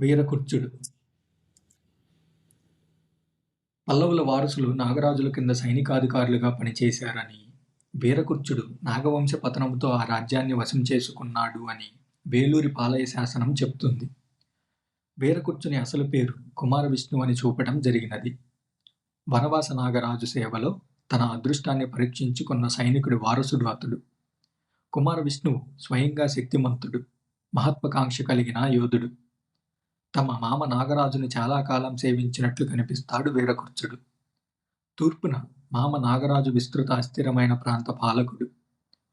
వీరకుర్చుడు పల్లవుల వారసులు నాగరాజుల కింద సైనికాధికారులుగా పనిచేశారని వీరకుర్చుడు నాగవంశ పతనంతో ఆ రాజ్యాన్ని వశం చేసుకున్నాడు అని వేలూరి పాలయ శాసనం చెప్తుంది. వీరకుర్చుని అసలు పేరు కుమార విష్ణు అని చూపడం జరిగినది. వనవాస నాగరాజు సేవలో తన అదృష్టాన్ని పరీక్షించుకున్న సైనికుడి వారసుడు అతడు. కుమార విష్ణువు స్వయంగా శక్తిమంతుడు మహత్వాకాంక్ష కలిగిన యోధుడు. తమ మామ నాగరాజుని చాలా కాలం సేవించినట్లు కనిపిస్తాడు వీరకుర్చుడు తూర్పున మామ నాగరాజు విస్తృత అస్థిరమైన ప్రాంత పాలకుడు.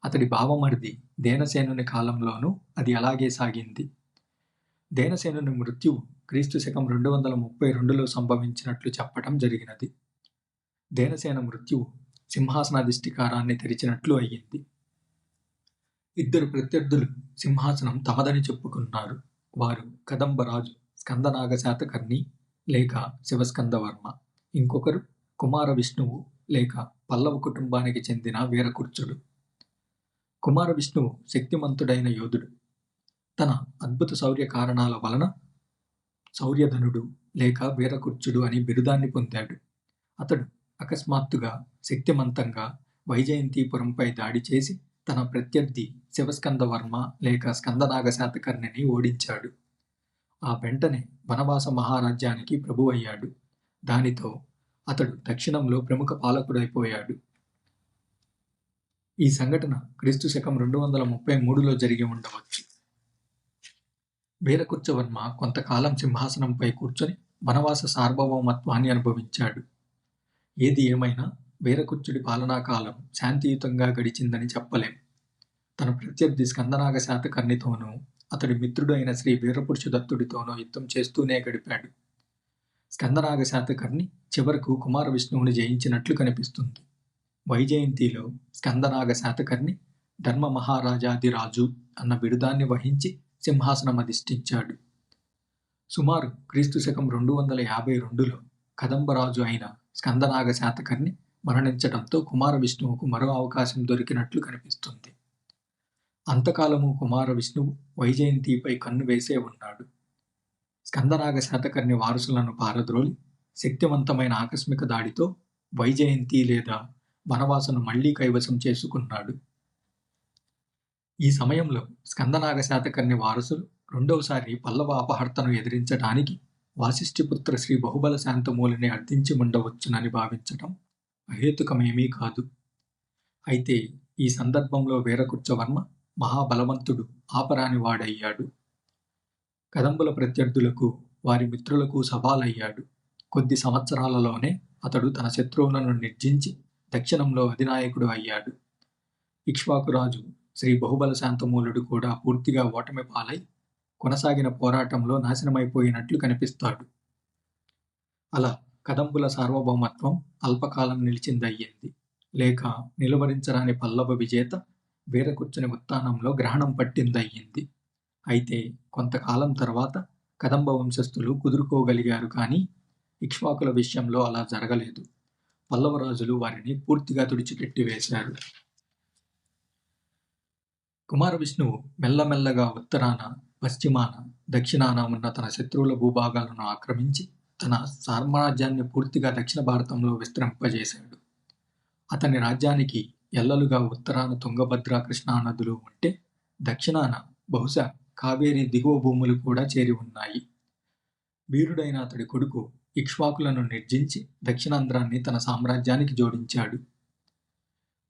అతడి భావమరిది దేనసేనుని కాలంలోనూ అది అలాగే సాగింది. దేనసేనుని మృత్యువు క్రీస్తు శకం రెండు వందల ముప్పై రెండులో సంభవించినట్లు చెప్పటం జరిగినది. దేనసేన మృత్యువు సింహాసనాధిష్టికారాన్ని తెరిచినట్లు అయ్యింది. ఇద్దరు ప్రత్యర్థులు సింహాసనం తమదని చెప్పుకున్నారు. వారు కదంబరాజు స్కందనాగశాతకర్ణి లేక శివస్కందవర్మ. ఇంకొకరు కుమార విష్ణువు లేక పల్లవ కుటుంబానికి చెందిన వీరకుర్చుడు. కుమార విష్ణువు శక్తిమంతుడైన యోధుడు. తన అద్భుత శౌర్య కారణాల వలన శౌర్యధనుడు లేక వీరకుర్చుడు అని బిరుదాన్ని పొందాడు. అతడు అకస్మాత్తుగా శక్తిమంతంగా వైజయంతిపురంపై దాడి చేసి తన ప్రత్యర్థి శివస్కందవర్మ లేక స్కందనాగ శాతకర్ణిని ఓడించాడు. ఆ వెంటనే వనవాస మహారాజ్యానికి ప్రభువయ్యాడు. దానితో అతడు దక్షిణంలో ప్రముఖ పాలకుడైపోయాడు. ఈ సంఘటన క్రీస్తు శకం రెండు వందల ముప్పై మూడులో జరిగి ఉండవచ్చు. వీరకుర్చవర్మ కొంతకాలం సింహాసనంపై కూర్చొని వనవాస సార్వభౌమత్వాన్ని అనుభవించాడు. ఏది ఏమైనా వీరకుర్చుడి పాలనాకాలం శాంతియుతంగా గడిచిందని చెప్పలేం. తన ప్రత్యర్థి స్కందనాగ శాతకర్ణితోనూ అతడి మిత్రుడైన శ్రీ వీరపురుషు దత్తుడితోనూ యుద్ధం చేస్తూనే గడిపాడు. స్కందనాగ శాతకర్ణి చివరకు కుమార విష్ణువుని జయించినట్లు కనిపిస్తుంది. వైజయంతిలో స్కందనాగ శాతకర్ణి ధర్మ మహారాజాది రాజు అన్న బిరుదాన్ని వహించి సింహాసనం అధిష్ఠించాడు సుమారు క్రీస్తు శకం రెండు వందల యాభై రెండులో కదంబరాజు అయిన స్కందనాగ శాతకర్ణి మరణించడంతో కుమార విష్ణువుకు మరో అవకాశం దొరికినట్లు కనిపిస్తుంది. అంతకాలము కుమార విష్ణువు వైజయంతిపై కన్ను వేసే ఉన్నాడు. స్కందనాగ శాతకర్ణి వారసులను పారద్రోలి శక్తివంతమైన ఆకస్మిక దాడితో వైజయంతి లేదా వనవాసను మళ్ళీ కైవసం చేసుకున్నాడు. ఈ సమయంలో స్కందనాగ శాతకర్ణి వారసులు రెండవసారి పల్లవ అపహర్తను ఎదిరించడానికి వాసిష్ఠిపుత్ర శ్రీ బహుబల శాంతమూలిని అర్థించి ఉండవచ్చునని భావించటం అహేతుకమేమీ కాదు. అయితే ఈ సందర్భంలో వీరకుర్చవర్మ మహాబలవంతుడు ఆపరాని వాడయ్యాడు. కదంబుల ప్రత్యర్థులకు వారి మిత్రులకు సవాలయ్యాడు. కొద్ది సంవత్సరాలలోనే అతడు తన శత్రువులను నిర్జించి దక్షిణంలో అధినాయకుడు అయ్యాడు. ఇక్ష్వాకురాజు శ్రీ బహుబల శాంతమూలుడు కూడా పూర్తిగా ఓటమి పాలై కొనసాగిన పోరాటంలో నాశనమైపోయినట్లు కనిపిస్తాడు. అలా కదంబుల సార్వభౌమత్వం అల్పకాలం నిలిచిందయ్యింది. లేక నిలువరించరాని పల్లవ విజేత వీరకుర్చుని ఉత్థానంలో గ్రహణం పట్టిందయ్యింది. అయితే కొంతకాలం తర్వాత కదంబ వంశస్థులు కుదురుకోగలిగారు కానీ ఇక్ష్వాకుల విషయంలో అలా జరగలేదు. పల్లవరాజులు వారిని పూర్తిగా తుడిచిపెట్టి వేశారు. కుమార విష్ణువు మెల్లమెల్లగా ఉత్తరాన పశ్చిమాన దక్షిణాన ఉన్న తన శత్రువుల భూభాగాలను ఆక్రమించి తన సామ్రాజ్యాన్ని పూర్తిగా దక్షిణ భారతంలో విస్తరింపజేశాడు. అతని రాజ్యానికి ఎల్లలుగా ఉత్తరాన తుంగభద్ర కృష్ణా నదులు ఉంటే దక్షిణాన బహుశా కావేరి దిగువ భూములు కూడా చేరి ఉన్నాయి. వీరుడైన అతడి కొడుకు ఇక్ష్వాకులను నిర్జించి దక్షిణాంధ్రాన్ని తన సామ్రాజ్యానికి జోడించాడు.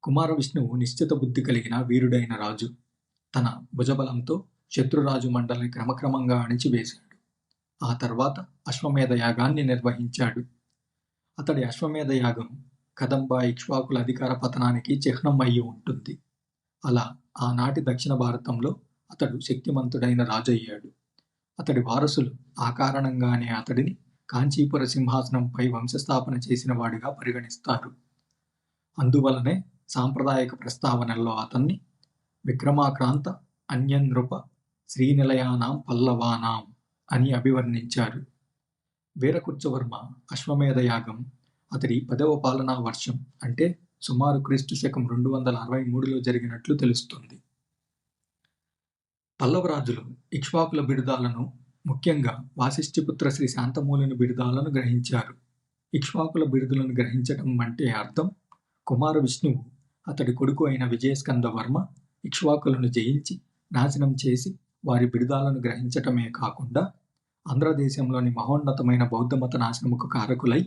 కుమార విష్ణువు నిశ్చిత బుద్ధి కలిగిన వీరుడైన రాజు తన భుజబలంతో శత్రురాజు మండలిని క్రమక్రమంగా అణిచివేశాడు ఆ తర్వాత అశ్వమేధ యాగాన్ని నిర్వహించాడు. అతడి అశ్వమేధ యాగం కదంబ ఇక్ష్వాకుల అధికార పతనానికి చిహ్నం అయి ఉంటుంది. అలా ఆనాటి దక్షిణ భారతంలో అతడు శక్తిమంతుడైన రాజు అయ్యాడు. అతడి వారసులు ఆ కారణంగానే అతడిని కాంచీపుర సింహాసనంపై వంశస్థాపన చేసిన వాడిగా పరిగణిస్తారు. అందువలనే సాంప్రదాయక ప్రస్తావనల్లో అతన్ని విక్రమాక్రాంత అన్యనృప శ్రీనిలయానాం పల్లవానాం అని అభివర్ణించారు. వీరకుర్చవర్మ అశ్వమేధ యాగం అతడి పదవ పాలనా వర్షం అంటే సుమారు క్రీస్తు శకం రెండు వందల అరవై మూడులో జరిగినట్లు తెలుస్తుంది. పల్లవరాజులు ఇక్ష్వాకుల బిరుదాలను ముఖ్యంగా వాసిష్ఠిపుత్ర శ్రీ శాంతమూలుని బిరుదాలను గ్రహించారు. ఇక్ష్వాకుల బిరుదులను గ్రహించటం అంటే అర్థం కుమార విష్ణువు అతడి కొడుకు అయిన విజయస్కంద వర్మ ఇక్ష్వాకులను జయించి నాశనం చేసి వారి బిరుదాలను గ్రహించటమే కాకుండా ఆంధ్రదేశంలోని మహోన్నతమైన బౌద్ధమత నాశనముకు కారకులై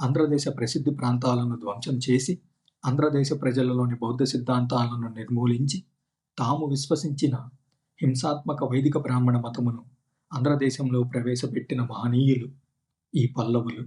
ఆంధ్రదేశ ప్రసిద్ధి ప్రాంతాలను ధ్వంసం చేసి ఆంధ్రదేశ ప్రజలలోని బౌద్ధ సిద్ధాంతాలను నిర్మూలించి తాము విశ్వసించిన హింసాత్మక వైదిక బ్రాహ్మణ మతమును ఆంధ్రదేశంలో ప్రవేశపెట్టిన మహనీయులు ఈ పల్లవులు.